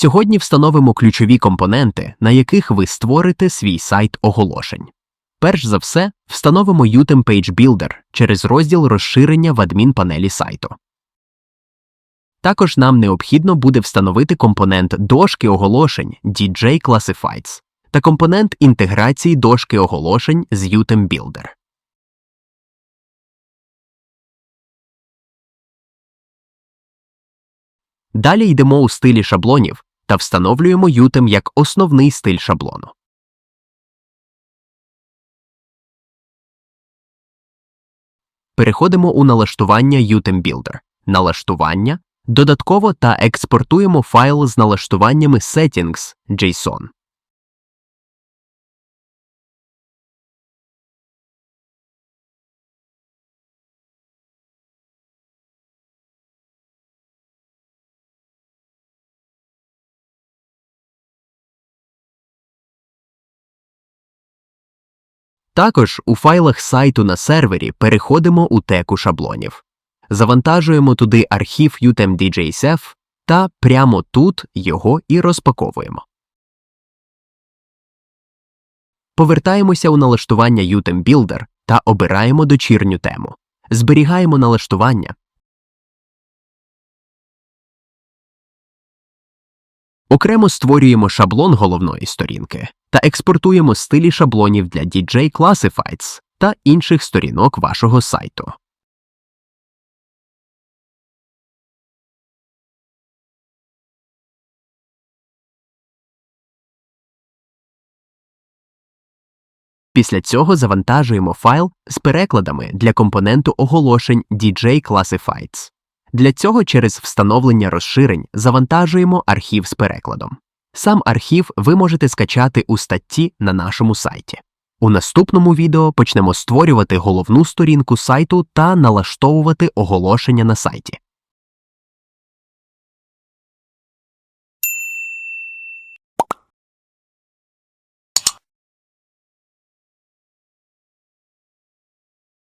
Сьогодні встановимо ключові компоненти, на яких ви створите свій сайт оголошень. Перш за все, встановимо UTM Page Builder через розділ розширення в адмінпанелі сайту. Також нам необхідно буде встановити компонент дошки оголошень DJ Classifieds та компонент інтеграції дошки оголошень з UTM Builder. Далі йдемо у стилі шаблонів та встановлюємо UTEM як основний стиль шаблону. Переходимо у налаштування UTEM Builder. Налаштування. Додатково та експортуємо файл з налаштуваннями settings JSON. Також у файлах сайту на сервері переходимо у теку шаблонів. Завантажуємо туди архів UTM-DJSF та прямо тут його і розпаковуємо. Повертаємося у налаштування UTM Builder та обираємо дочірню тему. Зберігаємо налаштування. Окремо створюємо шаблон головної сторінки та експортуємо стилі шаблонів для DJ Classifieds та інших сторінок вашого сайту. Після цього завантажуємо файл з перекладами для компоненту оголошень DJ Classifieds. Для цього через встановлення розширень завантажуємо архів з перекладом. Сам архів ви можете скачати у статті на нашому сайті. У наступному відео почнемо створювати головну сторінку сайту та налаштовувати оголошення на сайті.